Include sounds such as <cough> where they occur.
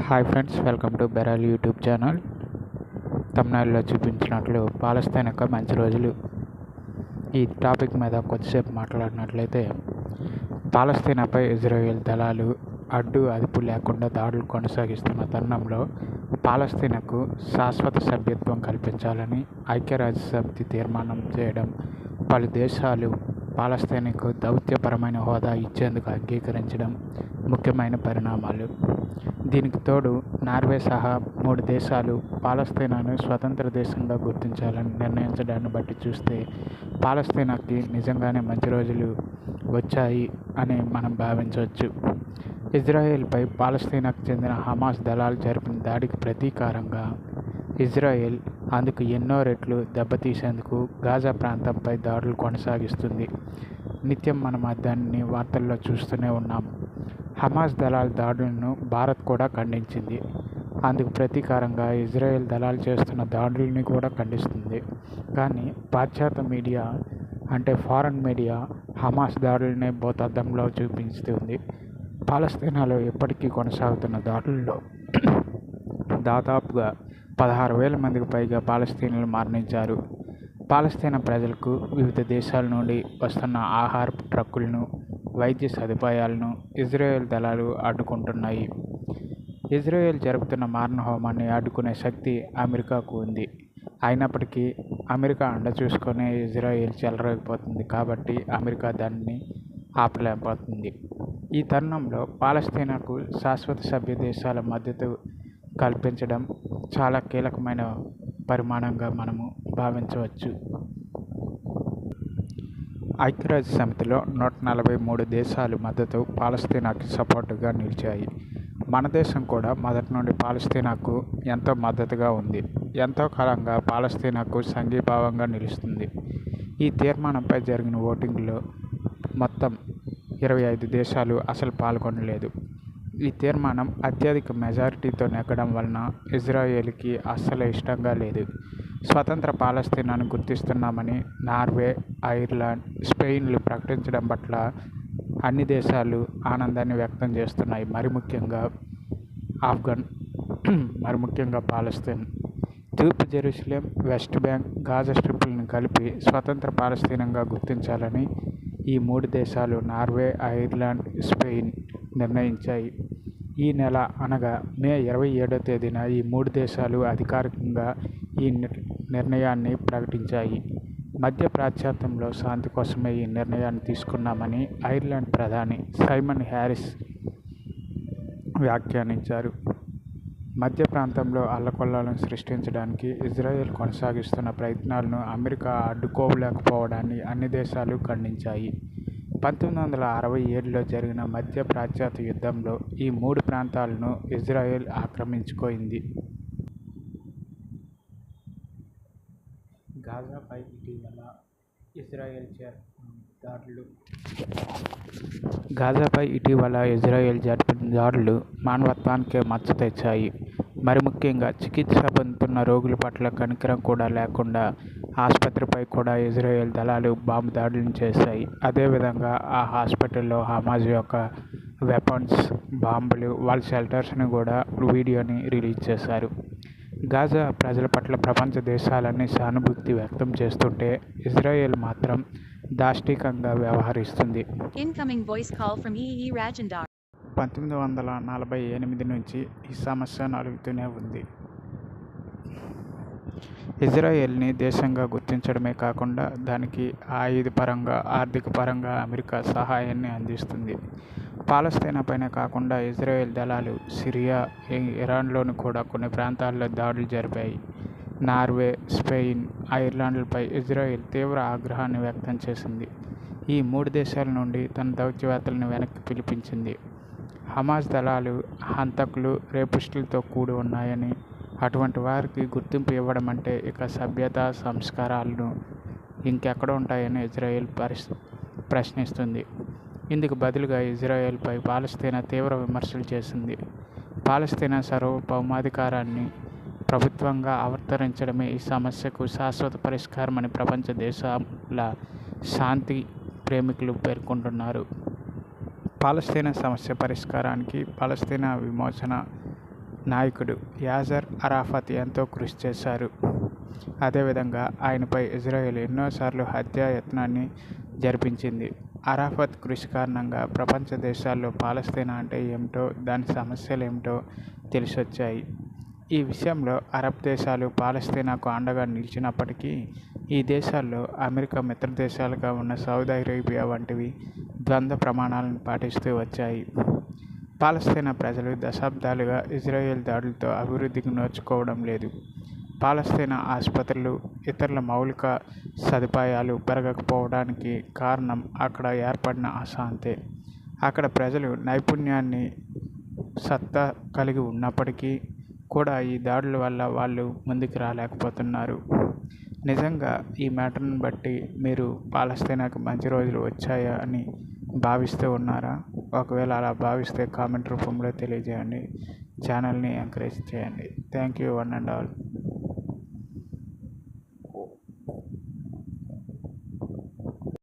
Hi friends welcome to బెరాల్ YouTube channel. తమిళనాడులో చూపించినట్లు పాలస్తీన్ యొక్క మంచి రోజులు. ఈ టాపిక్ మీద కొద్దిసేపు మాట్లాడినట్లయితే పాలస్తీనాపై ఇజ్రాయెల్ దళాలు అడ్డు అదుపు లేకుండా దాడులు కొనసాగిస్తున్న తరుణంలో పాలస్తీనాకు శాశ్వత సభ్యత్వం కల్పించాలని ఐక్యరాజ్యసమితి తీర్మానం చేయడం పలు దేశాలు పాలస్తీనాకు దౌత్యపరమైన హోదా ఇచ్చేందుకు అంగీకరించడం ముఖ్యమైన పరిణామాలు. దీనికి తోడు నార్వే సహా మూడు దేశాలు పాలస్తీనాను స్వతంత్ర దేశంగా గుర్తించాలని నిర్ణయించడాన్ని బట్టి చూస్తే పాలస్తీనాకి నిజంగానే మంచి రోజులు వచ్చాయి అని మనం భావించవచ్చు. ఇజ్రాయెల్పై పాలస్తీనాకు చెందిన హమాస్ దళాలు జరిపిన దాడికి ప్రతీకారంగా ఇజ్రాయెల్ అందుకు ఎన్నో రెట్లు దెబ్బతీసేందుకు గాజా ప్రాంతంపై దాడులు కొనసాగిస్తుంది. నిత్యం మనం దాన్ని వార్తల్లో చూస్తూనే ఉన్నాం. హమాస్ దళాల దాడులను భారత్ కూడా ఖండించింది. అందుకు ప్రతీకారంగా ఇజ్రాయెల్ దళాలు చేస్తున్న దాడుల్ని కూడా ఖండిస్తుంది. కానీ పాశ్చాత్య మీడియా అంటే ఫారెన్ మీడియా హమాస్ దాడులనే భూతద్దంలో చూపిస్తుంది. పాలస్తీనాలో ఇప్పటికీ కొనసాగుతున్న దాడుల్లో దాదాపుగా పదహారు వేల మందికి పైగా పాలస్తీనులు మరణించారు. పాలస్తీనా ప్రజలకు వివిధ దేశాల నుండి వస్తున్న ఆహార ట్రక్కులను వైద్య సదుపాయాలను ఇజ్రాయెల్ దళాలు అడ్డుకుంటున్నాయి ఇజ్రాయెల్ జరుపుతున్న మారణ హోమాన్ని అడ్డుకునే శక్తి అమెరికాకు ఉంది. అయినప్పటికీ అమెరికా అండ చూసుకొని ఇజ్రాయెల్ చెలరేగిపోతుంది కాబట్టి అమెరికా దాన్ని ఆపలేకపోతుంది. ఈ తరుణంలో పాలస్తీనాకు శాశ్వత సభ్య దేశాల మద్దతు కల్పించడం చాలా కీలకమైన పరిమాణంగా మనము భావించవచ్చు. ఐక్యరాజ్య సమితిలో నూట నలభై మూడు దేశాలు మద్దతు పాలస్తీనాకి సపోర్టుగా నిలిచాయి. మన దేశం కూడా మొదటి నుండి పాలస్తీనాకు ఎంతో మద్దతుగా ఉంది. ఎంతో కాలంగా పాలస్తీనాకు సంఘీభావంగా నిలుస్తుంది. ఈ తీర్మానంపై జరిగిన ఓటింగ్లో మొత్తం ఇరవై ఐదు దేశాలు అసలు పాల్గొనలేదు. ఈ తీర్మానం అత్యధిక మెజారిటీతో నెగ్గడం వలన ఇజ్రాయేల్కి అస్సలు ఇష్టంగా లేదు. స్వతంత్ర పాలస్తీనాను గుర్తిస్తున్నామని నార్వే ఐర్లాండ్ స్పెయిన్లు ప్రకటించడం పట్ల అన్ని దేశాలు ఆనందాన్ని వ్యక్తం చేస్తున్నాయి. మరి ముఖ్యంగా ఆఫ్ఘన్ <clears throat> మరి ముఖ్యంగా పాలస్తీన్. తూర్పు జెరూసలేం వెస్ట్ బ్యాంక్ గాజా స్ట్రిప్లను కలిపి స్వతంత్ర పాలస్తీనంగా గుర్తించాలని ఈ మూడు దేశాలు నార్వే ఐర్లాండ్ స్పెయిన్ నిర్ణయించాయి. ఈ నెల అనగా మే ఇరవై ఏడో తేదీన ఈ మూడు దేశాలు అధికారికంగా ఈ నిర్ణయాన్ని ప్రకటించాయి. మధ్య ప్రాచ్యాత్యంలో శాంతి కోసమే ఈ నిర్ణయాన్ని తీసుకున్నామని ఐర్లాండ్ ప్రధాని సైమన్ హ్యారిస్ వ్యాఖ్యానించారు. మధ్య ప్రాంతంలో అల్లకొల్లాలను సృష్టించడానికి ఇజ్రాయెల్ కొనసాగిస్తున్న ప్రయత్నాలను అమెరికా అడ్డుకోలేకపోవడాన్ని అన్ని దేశాలు ఖండించాయి. పంతొమ్మిది వందల అరవై ఏడులో జరిగిన మధ్య ప్రాచ్యాత్య యుద్ధంలో ఈ మూడు ప్రాంతాలను ఇజ్రాయెల్ ఆక్రమించుకోయింది. గాజాపై ఇటీవల ఇజ్రాయెల్ దాడులు గాజాపై ఇటీవల ఇజ్రాయెల్ జరిపిన దాడులు మానవత్వానికే మచ్చ తెచ్చాయి. మరి ముఖ్యంగా చికిత్స పొందుతున్న రోగుల పట్ల కనికరం కూడా లేకుండా ఆసుపత్రిపై కూడా ఇజ్రాయెల్ దళాలు బాంబు దాడులను చేశాయి. అదేవిధంగా ఆ హాస్పిటల్లో హమాజ్ యొక్క వెపన్స్ బాంబులు వాళ్ళ షెల్టర్స్ని కూడా వీడియోని రిలీజ్ చేశారు. గాజా ప్రజల పట్ల ప్రపంచ దేశాలన్నీ సానుభూతి వ్యక్తం చేస్తుంటే ఇజ్రాయెల్ మాత్రం దాష్టికంగా వ్యవహరిస్తుంది. పంతొమ్మిది వందల నలభై ఎనిమిది నుంచి ఈ సమస్య నలుగుతూనే ఉంది. ఇజ్రాయెల్ని దేశంగా గుర్తించడమే కాకుండా దానికి ఆయుధ పరంగా ఆర్థిక పరంగా అమెరికా సహాయాన్ని అందిస్తుంది. పాలస్తీనా పైన కాకుండా ఇజ్రాయెల్ దళాలు సిరియా ఇరాన్లోని కూడా కొన్ని ప్రాంతాల్లో దాడులు జరిపాయి. నార్వే స్పెయిన్ ఐర్లాండ్లపై ఇజ్రాయెల్ తీవ్ర ఆగ్రహాన్ని వ్యక్తం చేసింది. ఈ మూడు దేశాల నుండి తన దౌత్యవేత్తలను వెనక్కి పిలిపించింది. హమాస్ దళాలు హంతకులు రేపిస్టులతో కూడి ఉన్నాయని అటువంటి వారికి గుర్తింపు ఇవ్వడం అంటే ఇక సభ్యత సంస్కారాలను ఇంకెక్కడ ఉంటాయని ఇజ్రాయెల్ పరిస్ ప్రశ్నిస్తుంది. ఇందుకు బదులుగా ఇజ్రాయెల్పై పాలస్తీనా తీవ్ర విమర్శలు చేసింది. పాలస్తీనా సార్వభౌమాధికారాన్ని ప్రభుత్వంగా అవతరించడమే ఈ సమస్యకు శాశ్వత పరిష్కారమని ప్రపంచ దేశాల శాంతి ప్రేమికులు పేర్కొంటున్నారు. పాలస్తీనా సమస్య పరిష్కారానికి పాలస్తీనా విమోచన నాయకుడు యాజర్ అరాఫత్ ఎంతో కృషి చేశారు. అదేవిధంగా ఆయనపై ఇజ్రాయెల్ ఎన్నోసార్లు హత్యాయత్నాన్ని జరిపించింది. అరాఫత్ కృషి కారణంగా ప్రపంచ దేశాల్లో పాలస్తీనా అంటే ఏమిటో దాని సమస్యలు ఏమిటో తెలిసొచ్చాయి. ఈ విషయంలో అరబ్ దేశాలు పాలస్తీనాకు అండగా నిలిచినప్పటికీ ఈ దేశాల్లో అమెరికా మిత్ర దేశాలుగా ఉన్న సౌదీ అరేబియా వంటివి ద్వంద్వ ప్రమాణాలను పాటిస్తూ వచ్చాయి. పాలస్తీనా ప్రజలు దశాబ్దాలుగా ఇజ్రాయెల్ దాడులతో అభివృద్ధికి నోచుకోవడం లేదు. పాలస్తీనా ఆసుపత్రులు ఇతరుల మౌలిక సదుపాయాలు పెరగకపోవడానికి కారణం అక్కడ ఏర్పడిన అశాంతే. అక్కడ ప్రజలు నైపుణ్యాన్ని సత్తా కలిగి ఉన్నప్పటికీ కూడా ఈ దాడుల వల్ల వాళ్ళు ముందుకు రాలేకపోతున్నారు. నిజంగా ఈ మ్యాటర్ని బట్టి మీరు పాలస్తీనాకు మంచి రోజులు వచ్చాయా అని భావిస్తూ ఉన్నారా? ఒకవేళ అలా భావిస్తే కామెంట్ రూపంలో తెలియజేయండి. ఛానల్ని ఎంకరేజ్ చేయండి. Thank you one and all.